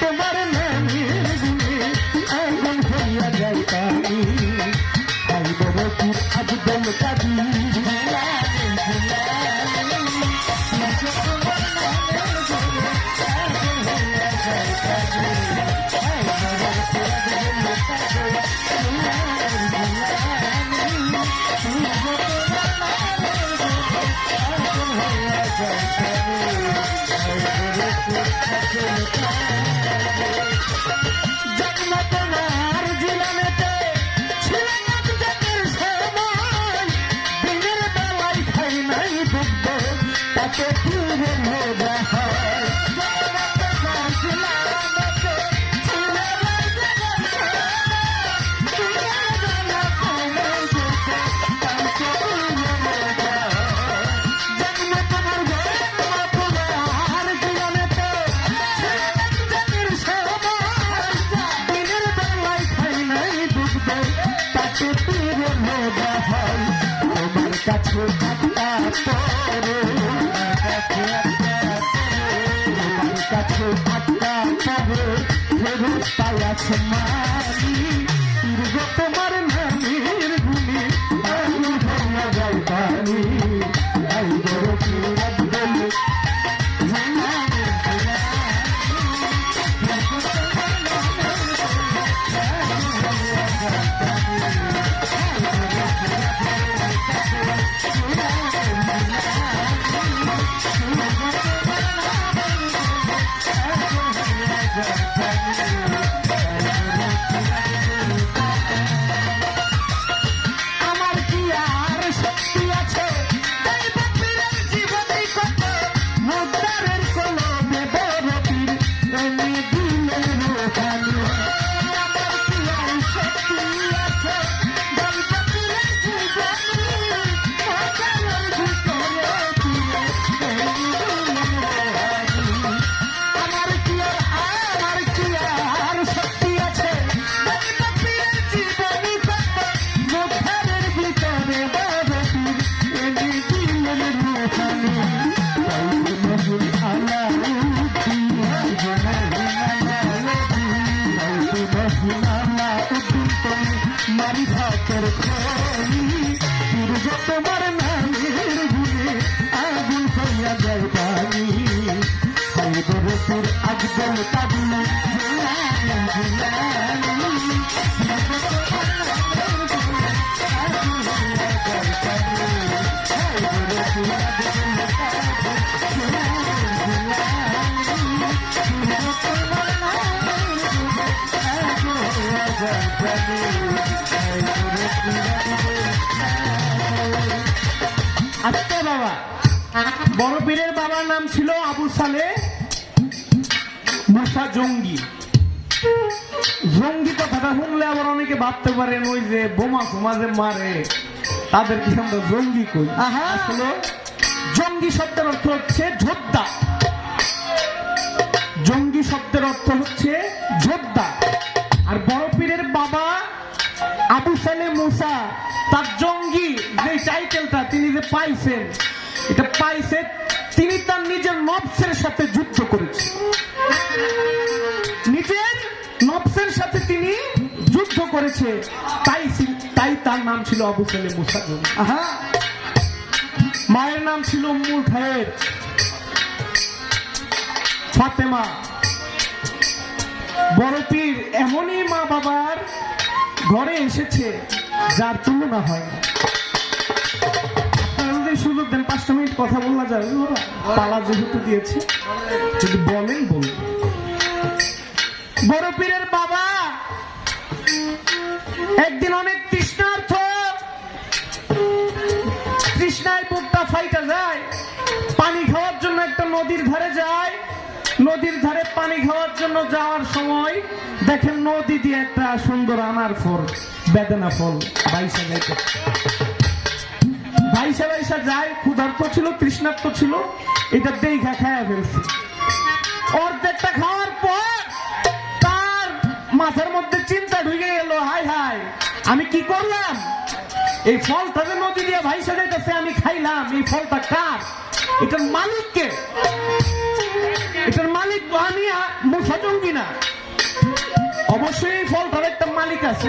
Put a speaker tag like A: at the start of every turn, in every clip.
A: তোমার নামের গুণে আগুন আজ দল কাজী come on. আচ্ছা বাবা। বড় পীরের বাবার নাম ছিল আবু সালে নেশা জঙ্গি। জঙ্গি কথাটা শুনলে আবার অনেকে ভাবতে পারেন ওই যে বোমা ফোমা যে মারে তাদেরকে আমরা জঙ্গি কই? আসলে জঙ্গি শব্দের অর্থ হচ্ছে যোদ্ধা। জঙ্গি শব্দের অর্থ হচ্ছে যোদ্ধা। আর বড় পীরের বাবা আবু সালে মুসা তার জঙ্গি যে টাইটেলটা তিনি যে পাইছেন এটা পাইছে তিনি তার নিজের নবসের সাথে যুদ্ধ করেছেন। নিজের নবসের সাথে তিনি যুদ্ধ করেছে তাই তাই তার নাম ছিল আবু সালে মুসা।
B: আহা।
A: মায়ের নাম ছিল উম্মুল খায়ের। ফাতেমা। বড় এমনই মা বাবার ঘরে এসেছে, যার তুলনা হয় না। যদি সুযোগ দেন, পাঁচটা মিনিট কথা বলা যাবে পালা যেহেতু দিয়েছে, যদি বলেন, বলুন। বড় পীরের বাবা, একদিন অনেক তৃষ্ণার্থ, তৃষ্ণায় বুকটা ফাইটা যায়, পানি খাওয়ার জন্য একটা নদীর ধারে যায়, নদীর ধারে পানি খাওয়ার জন্য যাওয়ার সময় দেখেন নদী দিয়ে একটা সুন্দর আনার ফল, বেদনা ফল বাইসা যাইতে। বাইসা বাইসা যায়, ক্ষুধার্ত ছিল, তৃষ্ণার্ত ছিল, এটা দেখা খায়া ফেলছে। অর্ধেকটা খাওয়ার পর তার মাথার মধ্যে চিন্তা ঢুকে গেল হাই হাই আমি কি করলাম? এই ফলটা যে নদী দিয়ে ভাইসা যাইতেছে, আমি খাইলাম, এই ফলটা কার? এটার মালিককে এটার মালিক আমি আ- মুসা জঙ্গি না। অবশ্যই এই ফলটার একটা মালিক আছে।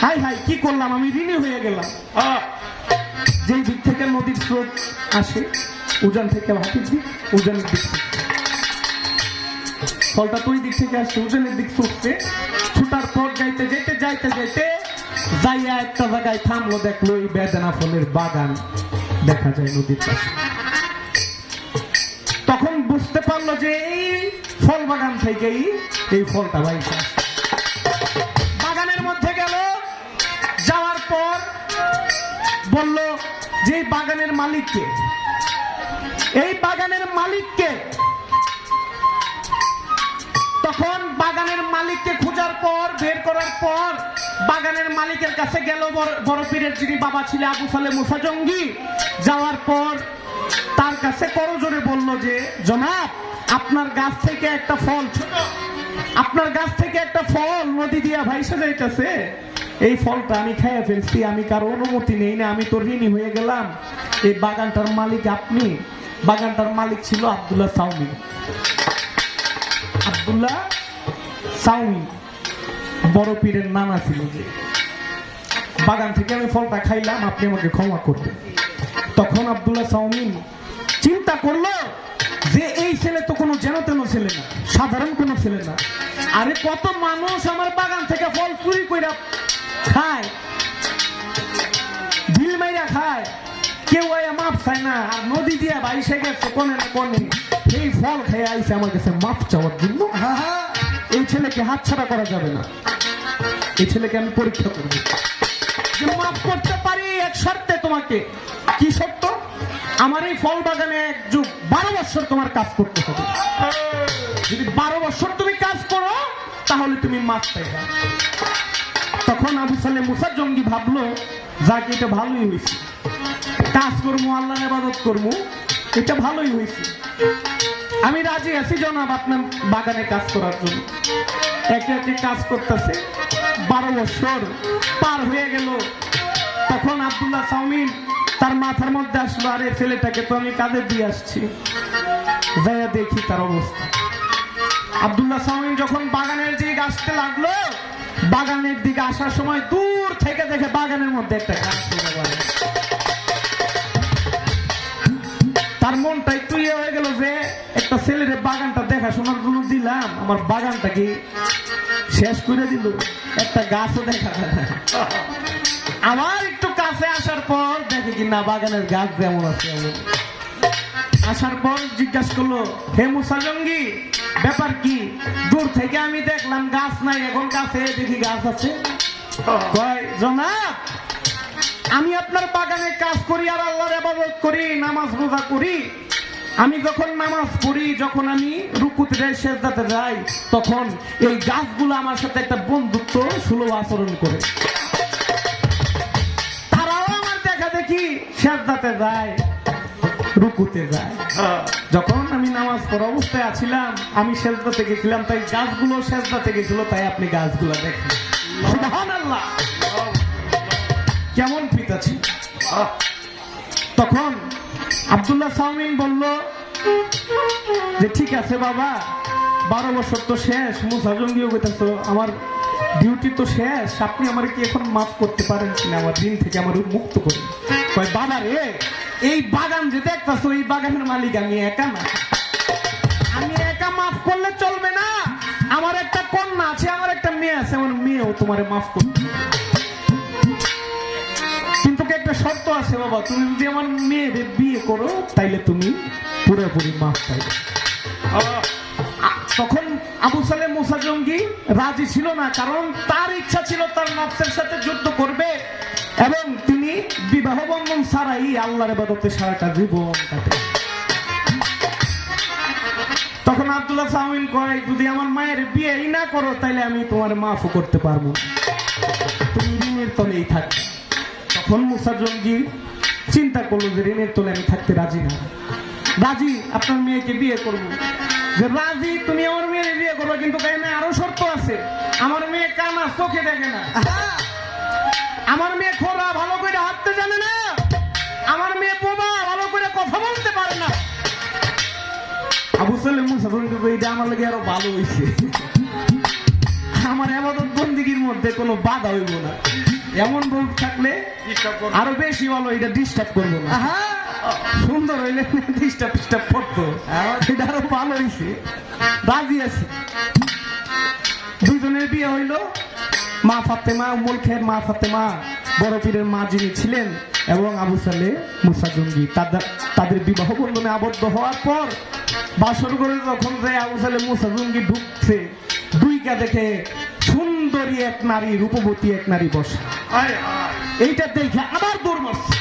A: হাই হাই কি করলাম? আমি ঋণী হয়ে গেলাম! যেই দিক থেকে নদীর স্রোত আসে, উজান থেকে হাতির দিক উজানের দিক ফলটা তুই দিক থেকে আসছে, উজানের দিক ছুটছে। ছুটার পর যাইতে যেতে, যাইতে যাইতে যাইয়া একটা জায়গায় থামলো, দেখল এই বেদনা ফলের বাগান। দেখা যায় নদীর পাশে। তখন বুঝতে পারল যে এই ফল বাগান থেকেই এই ফলটা বাইসা বাগানের মধ্যে গেল, যাওয়ার পর বলল যে বাগানের মালিককে, এই বাগানের মালিককে, তখন বাগানের মালিককে খোঁজার পর, বের করার পর, বাগানের মালিকের কাছে গেল বড়- পীরের যিনি বাবা ছিলেন আবু সালে মুসা জঙ্গি। যাওয়ার পর তার কাছে করজোরে বলল যে, জনাব, আপনার গাছ থেকে একটা ফল ছোট, আপনার গাছ থেকে একটা ফল নদী দিয়া ভাইসে যাইতেছে। এই ফলটা আমি খেয়ে ফেলছি, আমি কারও অনুমতি নেই না, আমি তো ঋণী হয়ে গেলাম। এই বাগানটার মালিক আপনি, বাগানটার মালিক ছিল আব্দুল্লাহ সাউমি আব্দুল্লাহ সাউমি বড় পীরের নানা ছিল যে। বাগান থেকে আমি ফলটা খাইলাম, আপনি আমাকে ক্ষমা করবেন। তখন আব্দুল্লাহ সাউমিন চিন্তা করল যে এই ছেলে তো কোনো যেন তেন ছেলে না, সাধারণ কোনো ছেলে না। আরে কত মানুষ আমার বাগান থেকে ফল চুরি কইরা খায়। ঢিল মাইরা খায়। কেউ আয়া মাপ চায় না, আর নদী দিয়া বাইসে গেছে কোনে না কোনে। এই ফল খেয়ে আইসে আমার কাছে মাপ চাওয়ার জন্য। এই ছেলেকে হাতছাড়া করা যাবে না। এই ছেলেকে আমি পরীক্ষা করব। যে মাফ করতে পারি এক শর্তে তোমাকে। কি শর্ত? আমার এই ফল বাগানে এক যুগ বারো বছর তোমার কাজ করতে হবে। যদি বারো বছর তুমি কাজ করো, তাহলে তুমি মাছ পাইবে। সালে মুসা জঙ্গি ভাবলো, যাকে, এটা ভালোই হয়েছে। কাজ করব আল্লাহ ইবাদত করব এটা ভালোই হয়েছে। আমি রাজি আছি জনাব আপনার বাগানে কাজ করার জন্য। একে একে কাজ করতেছে, বারো বছর পার হয়ে গেল। তখন আবদুল্লাহ চাউমিন তার মাথার মধ্যে আসলো, আরে, ছেলেটাকে তো আমি কাজে দিয়ে আসছি। যাইয়া দেখি তার অবস্থা। আব্দুল্লাহ চাউমিন যখন বাগানের দিকে আসতে লাগল বাগানের দিকে আসার সময় দূর থেকে দেখে বাগানের মধ্যে একটা গাছ। তার মনটা একটু ইয়ে হয়ে গেল যে, একটা ছেলের বাগানটা দেখাশোনার জন্য দিলাম, আমার বাগানটা কি শেষ করে দিল? একটা গাছও দেখা আমার একটু কাছে আসার পর দেখে কি না, বাগানের গাছ যেমন আছে আসার পর জিজ্ঞাসা করল, হে মুসাজঙ্গি ব্যাপার কি? দূর থেকে আমি দেখলাম গাছ নাই, এখন কাছে দেখি গাছ আছে। জনাব, আমি আপনার বাগানে কাজ করি আর আল্লাহর আবাদত করি, নামাজ রোজা করি। আমি যখন নামাজ পড়ি, যখন আমি রুকুতে যাই, সেজদাতে যাই, তখন এই গাছগুলো আমার সাথে একটা বন্ধুত্ব সুলভ আচরণ করে। তারাও আমার দেখা দেখি সেজদাতে যায়। রুকুতে যায়। যখন আমি নামাজ পড়া অবস্থায় আছিলাম, আমি সেজদাতে গেছিলাম, তাই গাছগুলো সেজদাতে গেছিল তাই আপনি গাছগুলো দেখেন। কেমন পিতা ছিল। তখন আব্দুল্লাহ সাউমিন বলল যে, ঠিক আছে বাবা, বারো বছর তো শেষ মুসা জঙ্গিও কইতাছো আমার ডিউটি তো শেষ, আপনি আমার কি এখন মাফ করতে পারেন কিনা? আমার দিন থেকে আমার মুক্ত করুন কয়, বাবা রে, এই বাগান যে দেখতাছো, এই বাগানের মালিক আমি একা না। আমি একা মাফ করলে চলবে না। আমার একটা কন্যা আছে, আমার একটা মেয়ে আছে, আমার মেয়েও মাফ করবে। কিন্তু একটা শর্ত আছে বাবা? তুমি যদি আমার মেয়েদের বিয়ে করো, তাইলে তুমি পুরোপুরি মাফ পাইবে। তখন আবু সালেম মুসা জঙ্গি রাজি ছিল না, কারণ তার ইচ্ছা ছিল তার নফসের সাথে যুদ্ধ করবে এবং তিনি বিবাহ বন্ধন ছাড়াই আল্লাহর এবাদতে সারাটা জীবন তখন আব্দুল্লাহ সামিন কয়, যদি আমার মায়ের বিয়েই না করো, তাইলে আমি তোমার মাফও করতে পারব তুমি ঋণের তলেই থাকবে। তখন মুসা জঙ্গি চিন্তা করল যে ঋণের তলে আমি থাকতে রাজি না। রাজি, আপনার মেয়েকে বিয়ে করব। যে রাজি, তুমি আমার মেয়ের বিয়ে করবে, কিন্তু এখানে আরও শর্ত আছে। আমার মেয়ে কানা, চোখে দেখে না। আমার মেয়ে খোলা ভালো করে হাঁটতে জানে না। আমার মেয়ে বোবা ভালো করে কথা বলতে পারে না। আবু মুসা এটা আমার লাগে আরও ভালো হইছে। আমার বন্দিগির মধ্যে কোনো বাধা হইব না। এমন রূপ থাকলে আরও বেশি ভালো এটা ডিস্টার্ব করব না। সুন্দর হইলে ডিস্টার্ব ডিস্টার্ব করতো। এটা আরও ভালো হয়েছে রাজি আছে। দুজনের বিয়ে হইল। মা ফাতেমা উমুল খের মা ফাতেমা বড় পীরের মা যিনি ছিলেন এবং আবু সালে মুসা জঙ্গি। তাদের বিবাহ বন্ধনে আবদ্ধ হওয়ার পর বাসর করে যখন যে আবু সালে মুসা জঙ্গি ঢুকছে দুইকা দেখে সুন্দরী এক নারী রূপবতী এক নারী বসা। এইটা দেখে আবার দৌড় মারছে।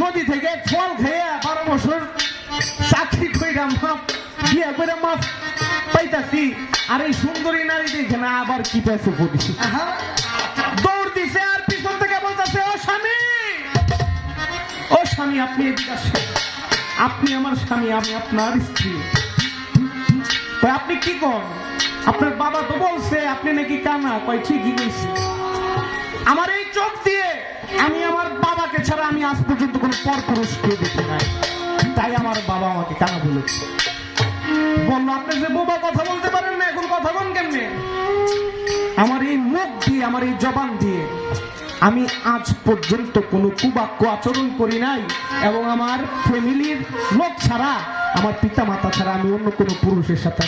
A: নদী থেকে ফল খেয়ে বারো বছর চাকরি কইরা মাপ বিয়ে করে মাপ পাইতাছি। আর এই সুন্দরী নারী দেখে না আবার কি পেছো পড়ি দৌড় দিছে আর পিছন থেকে বলতেছে ও স্বামী! ও স্বামী আপনি এদিকে আসেন। আপনি আমার স্বামী আমি আপনার স্ত্রী। আপনি কি কন? আপনার বাবা তো বলছে আপনি নাকি কানা। কয় ঠিকই কইছি আমার এই চোখ দিয়ে আমি আমার বাবাকে ছাড়া আমি আজ পর্যন্ত কোনো পর পুরুষকে দেখি নাই। তাই আমার বাবা আমাকে কানা বলেছে? বলল, আপনি যে বোবা কথা বলতে পারেন না এখন কথা বল কেমনে? আমার এই মুখ দিয়ে, আমার এই জবান দিয়ে আমি আজ পর্যন্ত কোনো কুবাক্য আচরণ করি নাই এবং আমার ফ্যামিলির লোক ছাড়া, আমার পিতা মাতা ছাড়া আমি অন্য কোনো পুরুষের সাথে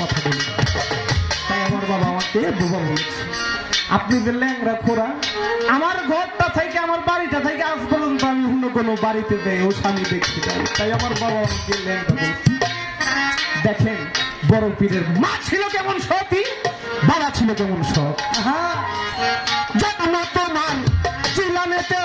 A: কথা বলি তাই আমার বাবা আমাকে বোবা বলেছে। আপনি যে ল্যাংরা খোরা আমার ঘরটা থেকে আমার বাড়িটা থেকে আজ পর্যন্ত আমি অন্য কোনো বাড়িতে দেয় ও স্বামী দেখতে যাই। তাই আমার বাবা আমাকে ল্যাংরা বলছি। দেখেন বড় পীরের মা ছিল কেমন সতী বাবা ছিল কেমন সৎ। তো মান চিলানেতে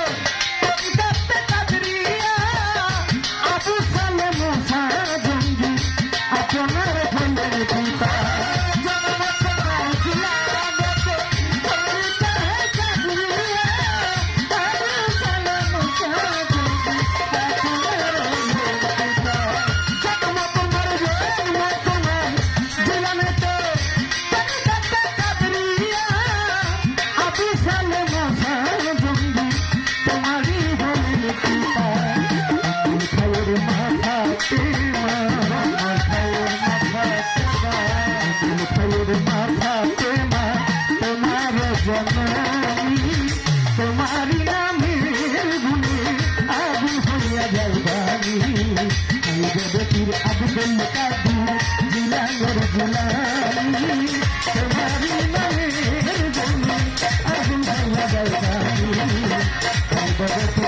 A: বাণী।